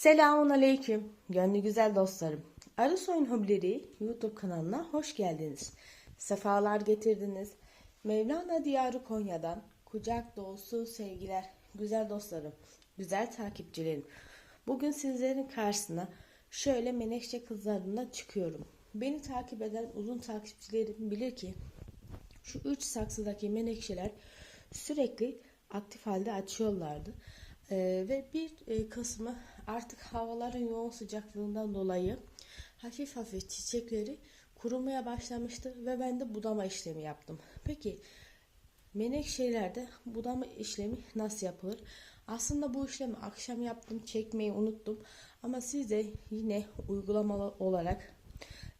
Selamun Aleyküm, gönlü güzel dostlarım. Arı Soyun Hobileri YouTube kanalına hoş geldiniz. Sefalar getirdiniz. Mevlana Diyarı Konya'dan kucak dolusu sevgiler, güzel dostlarım, güzel takipçilerim. Bugün sizlerin karşısına şöyle menekşe kızlarına çıkıyorum. Beni takip eden uzun takipçilerim bilir ki şu üç saksıdaki menekşeler sürekli aktif halde açıyorlardı. Ee, ve bir e, kısmı artık havaların yoğun sıcaklığından dolayı hafif hafif çiçekleri kurumaya başlamıştı ve ben de budama işlemi yaptım. Peki menekşelerde budama işlemi nasıl yapılır? Aslında bu işlemi akşam yaptım, çekmeyi unuttum. Ama size yine uygulamalı olarak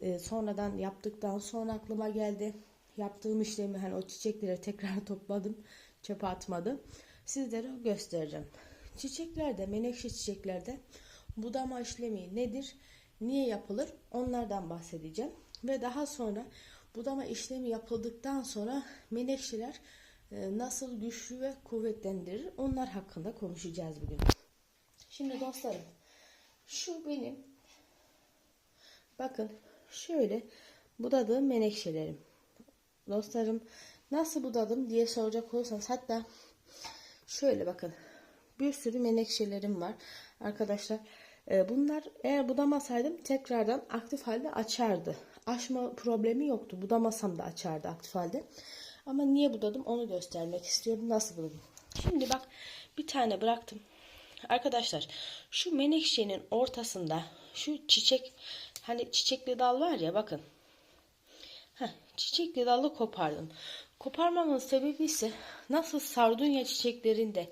e, sonradan yaptıktan sonra aklıma geldi. Yaptığım işlemi hani o çiçekleri tekrar topladım, çöpe atmadım. Sizlere göstereceğim. Çiçeklerde, menekşe çiçeklerde budama işlemi nedir? Niye yapılır? Onlardan bahsedeceğim. Ve daha sonra budama işlemi yapıldıktan sonra menekşeler e, nasıl güçlü ve kuvvetlendirir? Onlar hakkında konuşacağız bugün. Şimdi dostlarım, şu benim bakın şöyle budadığım menekşelerim. Dostlarım nasıl budadım diye soracak olursanız hatta şöyle bakın bir sürü menekşelerim var arkadaşlar. E, bunlar eğer budamasaydım tekrardan aktif halde açardı. Açma problemi yoktu. Budamasam da açardı aktif halde. Ama niye budadım onu göstermek istiyorum. Nasıl budadım? Şimdi bak bir tane bıraktım. Arkadaşlar şu menekşenin ortasında şu çiçek hani çiçekli dal var ya bakın. Heh, çiçekli dalı kopardım. Koparmamın sebebi ise nasıl sardunya çiçeklerinde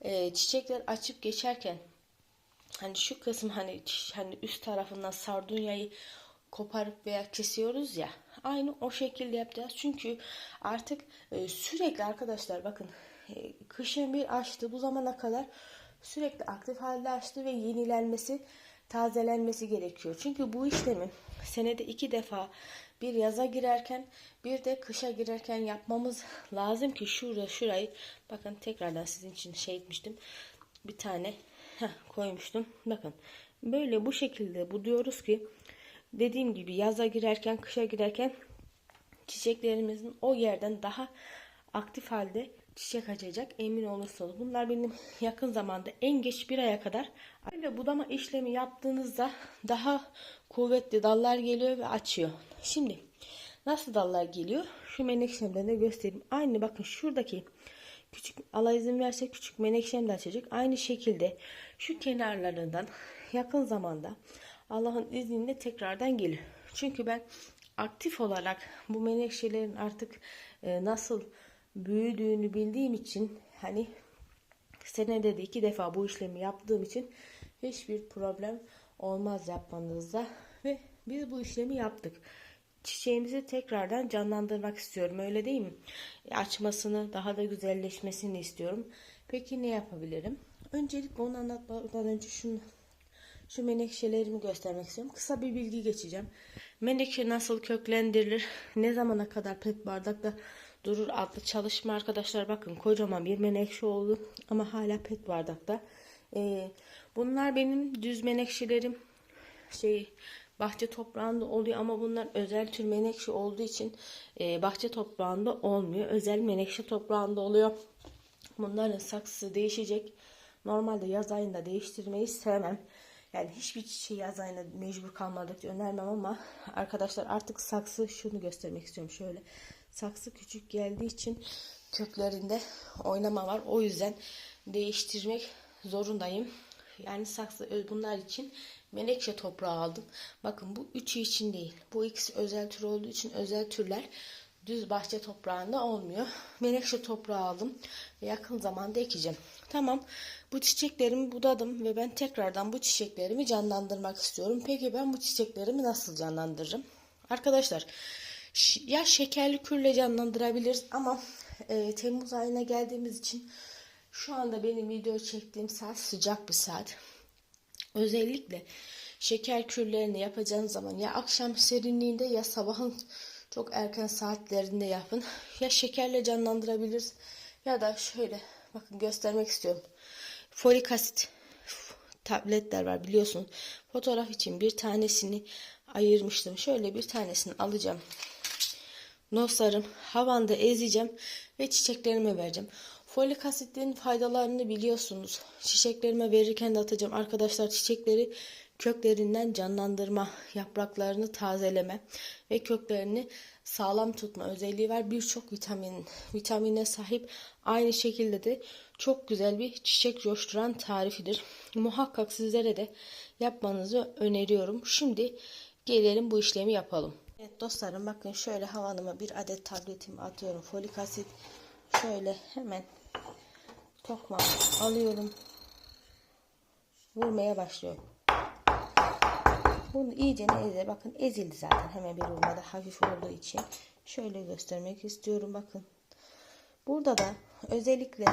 e, çiçekler açıp geçerken hani şu kısım hani hani üst tarafından sardunyayı koparıp veya kesiyoruz ya aynı o şekilde yapacağız. Çünkü artık e, sürekli arkadaşlar bakın e, kışın bir açtı bu zamana kadar sürekli aktif halde açtı ve yenilenmesi tazelenmesi gerekiyor. Çünkü bu işlemin senede iki defa bir yaza girerken bir de kışa girerken yapmamız lazım ki şurada şurayı bakın tekrardan sizin için şey etmiştim bir tane heh, koymuştum bakın böyle bu şekilde bu diyoruz ki dediğim gibi yaza girerken kışa girerken çiçeklerimizin o yerden daha aktif halde çiçek açacak emin olursanız. Bunlar benim yakın zamanda en geç bir aya kadar böyle budama işlemi yaptığınızda daha kuvvetli dallar geliyor ve açıyor. Şimdi nasıl dallar geliyor? Şu menekşemden de göstereyim. Aynı bakın şuradaki küçük Allah izin verse küçük menekşem de açacak. Aynı şekilde şu kenarlarından yakın zamanda Allah'ın izniyle tekrardan gelir. Çünkü ben aktif olarak bu menekşelerin artık e, nasıl büyüdüğünü bildiğim için hani senede de iki defa bu işlemi yaptığım için hiçbir problem olmaz yapmanızda ve biz bu işlemi yaptık. Çiçeğimizi tekrardan canlandırmak istiyorum öyle değil mi? Açmasını daha da güzelleşmesini istiyorum. Peki ne yapabilirim? Öncelikle onu anlatmadan önce şunu şu menekşelerimi göstermek istiyorum. Kısa bir bilgi geçeceğim. Menekşe nasıl köklendirilir? Ne zamana kadar pet bardakta durur adlı çalışma arkadaşlar bakın kocaman bir menekşe oldu ama hala pet bardakta. Ee, bunlar benim düz menekşelerim. Şey bahçe toprağında oluyor ama bunlar özel tür menekşe olduğu için e, bahçe toprağında olmuyor. Özel menekşe toprağında oluyor. Bunların saksısı değişecek. Normalde yaz ayında değiştirmeyi sevmem. Yani hiçbir çiçeği yaz ayına mecbur kalmadıkça önermem ama arkadaşlar artık saksı şunu göstermek istiyorum şöyle. Saksı küçük geldiği için köklerinde oynama var. O yüzden değiştirmek zorundayım. Yani saksı bunlar için menekşe toprağı aldım. Bakın bu üçü için değil. Bu ikisi özel tür olduğu için özel türler düz bahçe toprağında olmuyor. Menekşe toprağı aldım ve yakın zamanda ekeceğim. Tamam bu çiçeklerimi budadım ve ben tekrardan bu çiçeklerimi canlandırmak istiyorum. Peki ben bu çiçeklerimi nasıl canlandırırım? Arkadaşlar ya şekerli kürle canlandırabiliriz ama e, Temmuz ayına geldiğimiz için şu anda benim video çektiğim saat sıcak bir saat. Özellikle şeker kürlerini yapacağınız zaman ya akşam serinliğinde ya sabahın çok erken saatlerinde yapın. Ya şekerle canlandırabiliriz ya da şöyle bakın göstermek istiyorum. Folik asit tabletler var biliyorsunuz. Fotoğraf için bir tanesini ayırmıştım. Şöyle bir tanesini alacağım. Noslarım havanda ezeceğim ve çiçeklerime vereceğim. Folik asitin faydalarını biliyorsunuz. Çiçeklerime verirken de atacağım. Arkadaşlar çiçekleri köklerinden canlandırma, yapraklarını tazeleme ve köklerini sağlam tutma özelliği var. Birçok vitamin, vitamine sahip. Aynı şekilde de çok güzel bir çiçek coşturan tarifidir. Muhakkak sizlere de yapmanızı öneriyorum. Şimdi gelelim bu işlemi yapalım. Evet dostlarım bakın şöyle havanıma bir adet tabletimi atıyorum. Folik asit şöyle hemen tokmağımı alıyorum. Vurmaya başlıyorum. Bunu iyice eze bakın ezildi zaten hemen bir vurmada hafif olduğu için. Şöyle göstermek istiyorum bakın. Burada da özellikle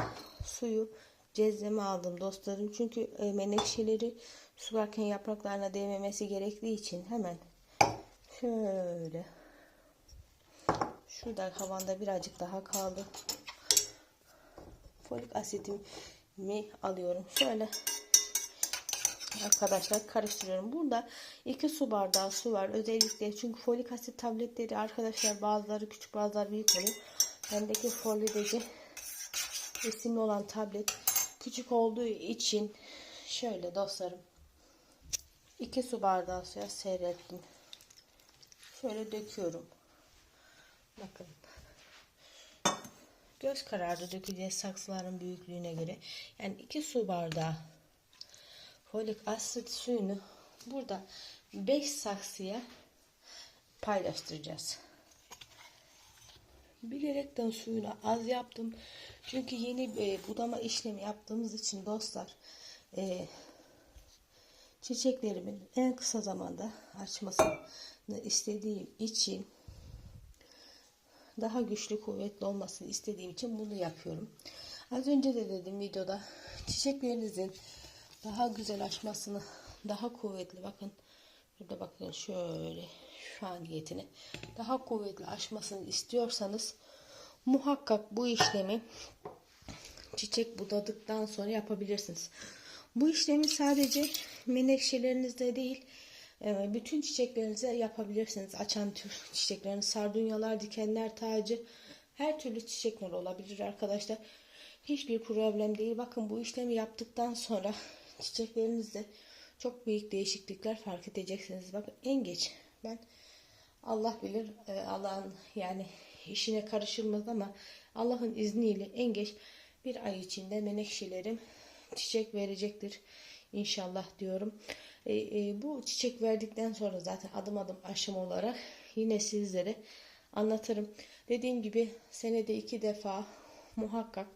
suyu cezveme aldım dostlarım. Çünkü e, menekşeleri sularken yapraklarına değmemesi gerektiği için hemen şöyle şurada havanda birazcık daha kaldı. Folik asitimi alıyorum. Şöyle arkadaşlar karıştırıyorum. Burada 2 su bardağı su var. Özellikle çünkü folik asit tabletleri arkadaşlar bazıları küçük bazıları büyük oluyor. Bendeki folideci isimli olan tablet küçük olduğu için şöyle dostlarım 2 su bardağı suya seyrettim. Şöyle döküyorum. Bakın. Göz kararı dökeceğiz saksıların büyüklüğüne göre. Yani 2 su bardağı folik asit suyunu burada 5 saksıya paylaştıracağız. Bilerekten suyunu az yaptım. Çünkü yeni e, budama işlemi yaptığımız için dostlar e, çiçeklerimin en kısa zamanda açmasını istediğim için daha güçlü kuvvetli olmasını istediğim için bunu yapıyorum. Az önce de dedim videoda çiçeklerinizin daha güzel açmasını daha kuvvetli bakın burada bakın şöyle şu an niyetine daha kuvvetli açmasını istiyorsanız muhakkak bu işlemi çiçek budadıktan sonra yapabilirsiniz. Bu işlemi sadece menekşelerinizde değil e, bütün çiçeklerinize yapabilirsiniz. Açan tür çiçeklerin sardunyalar, dikenler, tacı her türlü çiçekler olabilir arkadaşlar. Hiçbir problem değil. Bakın bu işlemi yaptıktan sonra çiçeklerinizde çok büyük değişiklikler fark edeceksiniz. Bakın en geç ben Allah bilir e, Allah'ın yani işine karışılmaz ama Allah'ın izniyle en geç bir ay içinde menekşelerim çiçek verecektir inşallah diyorum. E, e, bu çiçek verdikten sonra zaten adım adım aşama olarak yine sizlere anlatırım. Dediğim gibi senede iki defa muhakkak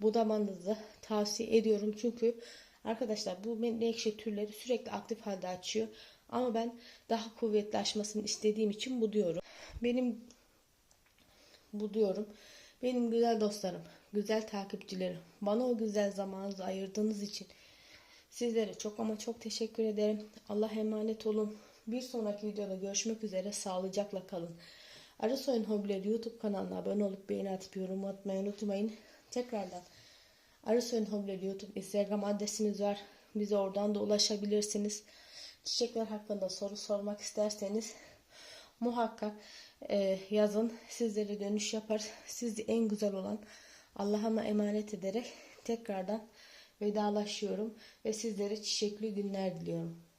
budamanızı tavsiye ediyorum. Çünkü arkadaşlar bu menekşe türleri sürekli aktif halde açıyor. Ama ben daha kuvvetli açmasını istediğim için bu diyorum. Benim bu diyorum. Benim güzel dostlarım, güzel takipçilerim, bana o güzel zamanınızı ayırdığınız için sizlere çok ama çok teşekkür ederim. Allah emanet olun. Bir sonraki videoda görüşmek üzere. Sağlıcakla kalın. Arısoyun Hobileri YouTube kanalına abone olup beğeni atıp yorum atmayı unutmayın. Tekrardan Arısoyun Hobileri YouTube Instagram adresimiz var. Bize oradan da ulaşabilirsiniz. Çiçekler hakkında soru sormak isterseniz muhakkak e, yazın. Sizlere dönüş yapar. Sizi en güzel olan Allah'a emanet ederek tekrardan vedalaşıyorum ve sizlere çiçekli günler diliyorum.